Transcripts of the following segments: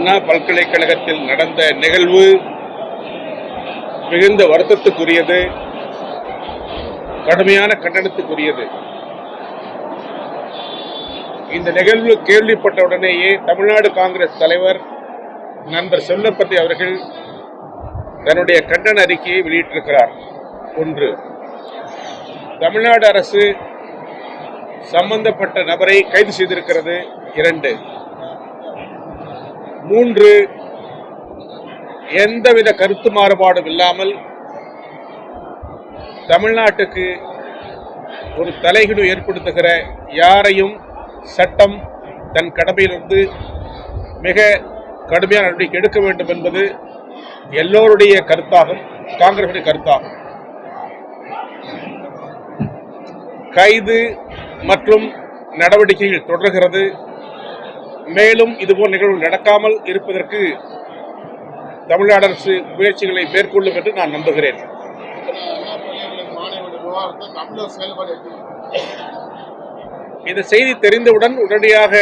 அண்ணா பல்கலைக்கழகத்தில் நடந்த நிகழ்வு மிகுந்த வருத்தத்துக்குரியது கடுமையான கண்டனத்துக்குரியது. இந்த நிகழ்வு கேள்விப்பட்ட உடனேயே தமிழ்நாடு காங்கிரஸ் தலைவர் நண்பர் செல்லப்பதி அவர்கள் தன்னுடைய கண்டன அறிக்கையை வெளியிட்டிருக்கிறார். ஒன்று தமிழ்நாடு அரசு சம்பந்தப்பட்ட நபரை கைது செய்திருக்கிறது. இரண்டு மூன்று எந்தவித கருத்து மாறுபாடும் இல்லாமல் தமிழ்நாட்டுக்கு ஒரு தலைகீடு ஏற்படுத்துகிற யாரையும் சட்டம் தன் கடமையிலிருந்து மிக கடுமையான நடவடிக்கை எடுக்க வேண்டும் என்பது எல்லோருடைய கருத்தாகும் காங்கிரசுடைய கருத்தாகும். கைது மற்றும் நடவடிக்கைகள் தொடர்கிறது. மேலும் இதுபோல் நிகழ்வு நடக்காமல் இருப்பதற்கு தமிழ்நாடு அரசு முயற்சிகளை மேற்கொள்ளும் என்று நான் நம்புகிறேன். இந்த செய்தி தெரிந்தவுடன் உடனடியாக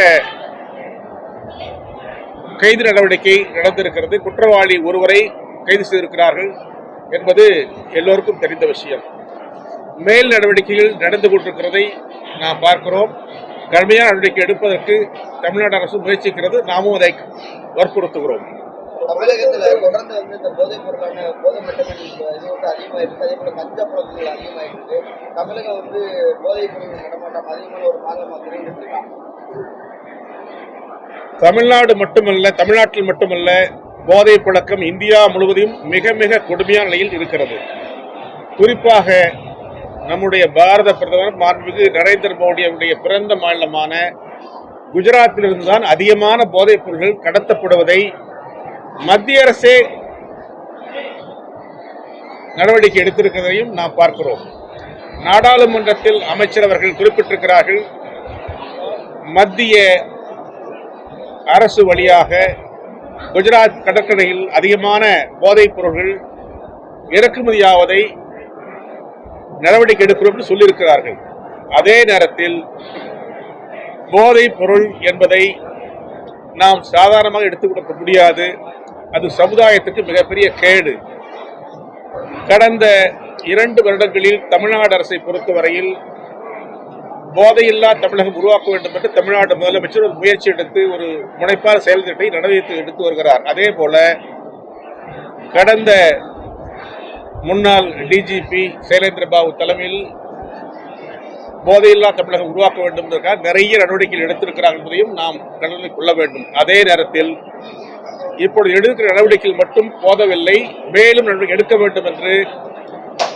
கைது நடவடிக்கை நடந்திருக்கிறது. குற்றவாளி ஒருவரை கைது செய்திருக்கிறார்கள் என்பது எல்லோருக்கும் தெரிந்த விஷயம். மேல் நடவடிக்கைகள் நடந்து கொண்டிருக்கிறதை நாம் பார்க்கிறோம். கடுமையான நடவடிக்கை எடுப்பதற்கு தமிழ்நாடு அரசு முயற்சிக்கிறது. நாமும் அதை வற்புறுத்துகிறோம். தமிழகத்துல தொடர்ந்து வந்து இந்த போதைப் பொருளான போதை மட்டும் இது வந்து அதிகமாயிருக்கு. அதே போல கஞ்சா பழக்கங்கள் அதிகமாயிருக்கு. தமிழகம் வந்து போதைப் பொருள் நடமாட்டம் அதிகமான ஒரு மாநிலமா தெரிந்துட்டு இருக்காங்க தமிழ்நாடு மட்டுமல்ல தமிழ்நாட்டில் மட்டுமல்ல போதை பழக்கம் இந்தியா முழுவதும் மிக மிக கொடுமையான நிலையில் இருக்கிறது. குறிப்பாக நம்முடைய பாரத பிரதமர் மாண்புமிகு நரேந்திர மோடியுடைய பிறந்த மாநிலமான குஜராத்திலிருந்து தான் அதிகமான போதைப் பொருட்கள் கடத்தப்படுவதை மத்திய அரசே நடவடிக்கை எடுத்திருக்கிறதையும் நாம் பார்க்கிறோம். நாடாளுமன்றத்தில் அமைச்சர் அவர்கள் குறிப்பிட்டிருக்கிறார்கள் மத்திய அரசு வழியாக குஜராத் கடற்கரையில் அதிகமான போதைப் பொருள்கள் இறக்குமதியாவதை நடவடிக்கை எடுக்கிறோம் என்று சொல்லியிருக்கிறார்கள். அதே நேரத்தில் போதைப் பொருள் என்பதை நாம் சாதாரணமாக எடுத்துக்கொள்ள முடியாது. அது சமுதாயத்துக்கு மிகப்பெரிய கேடு. கடந்த இரண்டு வருடங்களில் தமிழ்நாடு அரசை பொறுத்தவரையில் போதையில்லா தமிழகம் உருவாக்க வேண்டும் என்று தமிழ்நாடு முதலமைச்சர் ஒரு முயற்சி எடுத்து ஒரு முனைப்பான செயல் திட்டத்தை நடவடிக்கை எடுத்து வருகிறார். அதே போல கடந்த முன்னாள் டிஜிபி சைலேந்திர பாபு தலைமையில் போதையில்லா தமிழகம் உருவாக்க வேண்டும் என்பதற்காக நிறைய நடவடிக்கைகள் எடுத்திருக்கிறார்கள் என்பதையும் நாம் கடலில் கொள்ள வேண்டும். அதே நேரத்தில் இப்பொழுது எடுக்கிற நடவடிக்கைகள் மட்டும் போதவில்லை மேலும் நடவடிக்கை எடுக்க வேண்டும் என்று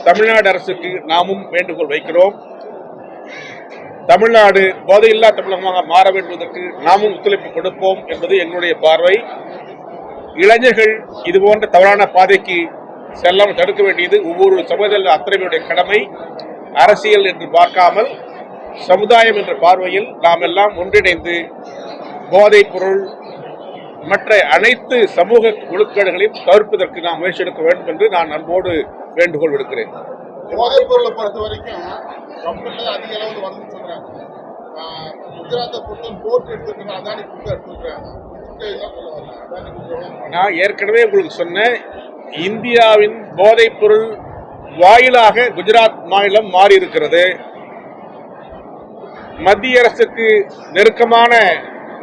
தமிழ்நாடு அரசுக்கு நாமும் வேண்டுகோள் வைக்கிறோம். தமிழ்நாடு போதையில்லா தமிழகமாக மாற வேண்டுவதற்கு நாமும் ஒத்துழைப்பு கொடுப்போம் என்பது எங்களுடைய பார்வை. இளைஞர்கள் இதுபோன்ற தவறான பாதைக்கு செல்லாமல் தடுக்க வேண்டியது ஒவ்வொரு சமுதாய அத்தனையுடைய கடமை. அரசியல் என்று பார்க்காமல் சமுதாயம் என்ற பார்வையில் நாம் எல்லாம் ஒன்றிணைந்து போதைப் பொருள் மற்ற அனைத்து சமூக ஒழுக்கேடுகளையும் தவிர்ப்பதற்கு நாம் முயற்சி எடுக்க வேண்டும் என்று நான் அன்போடு வேண்டுகோள் விடுக்கிறேன். போதைப் பொருளை பொறுத்த வரைக்கும் அதிக அளவில் வருதுன்னு சொல்றாங்க. குஜராத்தை பொறுத்த போட் எடுத்துருக்காங்க அதானி அதானி குடுக்க நான் ஏற்கனவே உங்களுக்கு சொன்னேன் இந்தியாவின் போதைப் பொருள் வாயிலாக குஜராத் மாநிலம் மாறியிருக்கிறது. மத்திய அரசுக்கு நெருக்கமான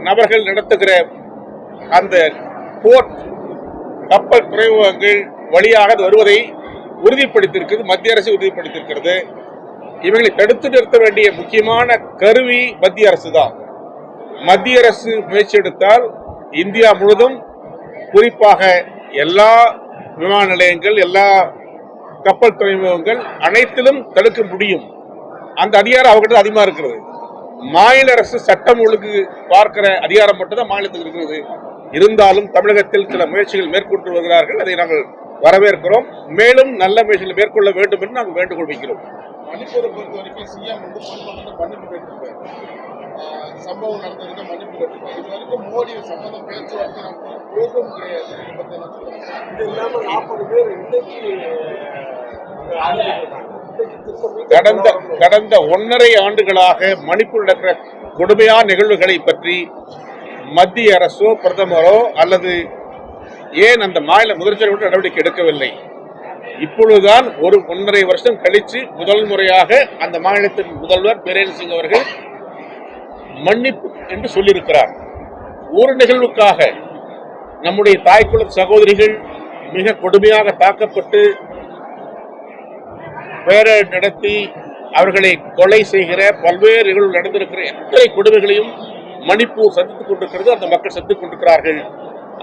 நபர்கள் நடத்துகிற அந்த போர்ட் கப்பல் துறைமுகங்கள் வழியாக வருவதை உறுதிப்படுத்தியிருக்கிறது மத்திய அரசு உறுதிப்படுத்தியிருக்கிறது. இவர்களை தடுத்து நிறுத்த வேண்டிய முக்கியமான கருவி மத்திய அரசு தான். மத்திய அரசு முயற்சி எடுத்தால் இந்தியா முழுதும் குறிப்பாக எல்லா விமான நிலையங்கள் எல்லா கப்பல் துறைமுகங்கள் அனைத்திலும் தடுக்க முடியும். அந்த அதிகாரம் அவர்கிட்ட அதிகமாக இருக்கிறது. மாநில அரசு சட்டம் ஒழுங்கு பார்க்கிற அதிகாரம் மட்டும்தான் மாநிலத்துக்கு இருக்கிறது. இருந்தாலும் தமிழகத்தில் சில முயற்சிகள் மேற்கொண்டு வருகிறார்கள். அதை நாங்கள் வரவேற்கிறோம். மேலும் நல்ல முயற்சிகளை மேற்கொள்ள வேண்டும் என்று நாங்கள் வேண்டுகோள் வைக்கிறோம். மணிப்பூரை பொறுத்த வரைக்கும் சிஎம் வந்து சம்பவம் நடந்ததுக்கு மன்னிப்பு கேட்டிருக்காரு இது வரைக்கும் மோடி சம்பந்தம் பேச்சுவார்த்தை நம்ம போகவும் கிடையாது. இதை பத்தி என்ன சொல்லுங்க இது இல்லாம நாற்பது பேர் இன்னைக்கு கடந்த கடந்த ஒன்றரை ஆண்டுகளாக மணிப்பூர் நடக்கிற கொடுமையான நிகழ்வுகளை பற்றி மத்திய அரசோ பிரதமரோ அல்லது ஏன் அந்த மாநில முதலமைச்சர் நடவடிக்கை எடுக்கவில்லை? இப்பொழுதுதான் ஒரு ஒன்றரை வருஷம் கழித்து முதல் முறையாக அந்த மாநிலத்தின் முதல்வர் பிரேன் சிங் அவர்கள் மன்னிப்பு என்று சொல்லியிருக்கிறார். ஒரு நிகழ்வுக்காக நம்முடைய தாய்க்குள சகோதரிகள் மிக கொடுமையாக தாக்கப்பட்டு பேர நடத்தி அவர்களை கொலை செய்கிற பல்வேறு நிகழ்வுகள் நடந்திருக்கிற எத்தனை கொடுமைகளையும் மணிப்பூர் சந்தித்துக் கொண்டிருக்கிறது அந்த மக்கள் சந்தித்துக் கொண்டிருக்கிறார்கள்.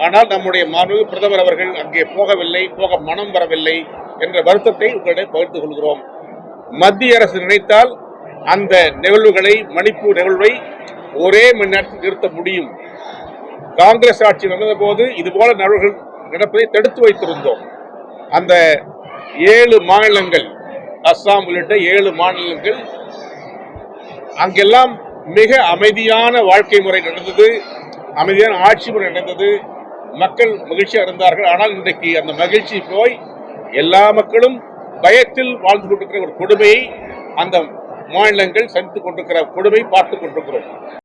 ஆனால் நம்முடைய மாண்பு பிரதமர் அவர்கள் அங்கே போகவில்லை போக மனம் வரவில்லை என்ற வருத்தத்தை உங்களிடம் பகிர்ந்து கொள்கிறோம். மத்திய அரசு நினைத்தால் அந்த நிகழ்வுகளை மணிப்பூர் நிகழ்வை ஒரே மணி நேரத்தில் நிறுத்த முடியும். காங்கிரஸ் ஆட்சி நடந்த போது இதுபோல நிகழ்வுகள் நடப்பதை தடுத்து வைத்திருந்தோம். அந்த ஏழு மாநிலங்கள் அஸ்ஸாம் உள்ளிட்ட ஏழு மாநிலங்கள் அங்கெல்லாம் மிக அமைதியான வாழ்க்கை முறை நடந்தது. அமைதியான ஆட்சி முறை நடந்தது. மக்கள் மகிழ்ச்சியாக இருந்தார்கள். ஆனால் இன்றைக்கு அந்த மகிழ்ச்சி போய் எல்லா மக்களும் பயத்தில் வாழ்ந்து கொண்டிருக்கிற ஒரு கொடுமையை அந்த மாநிலங்கள் சந்தித்துக் கொண்டிருக்கிற கொடுமை பார்த்துக் கொண்டிருக்கிறோம்.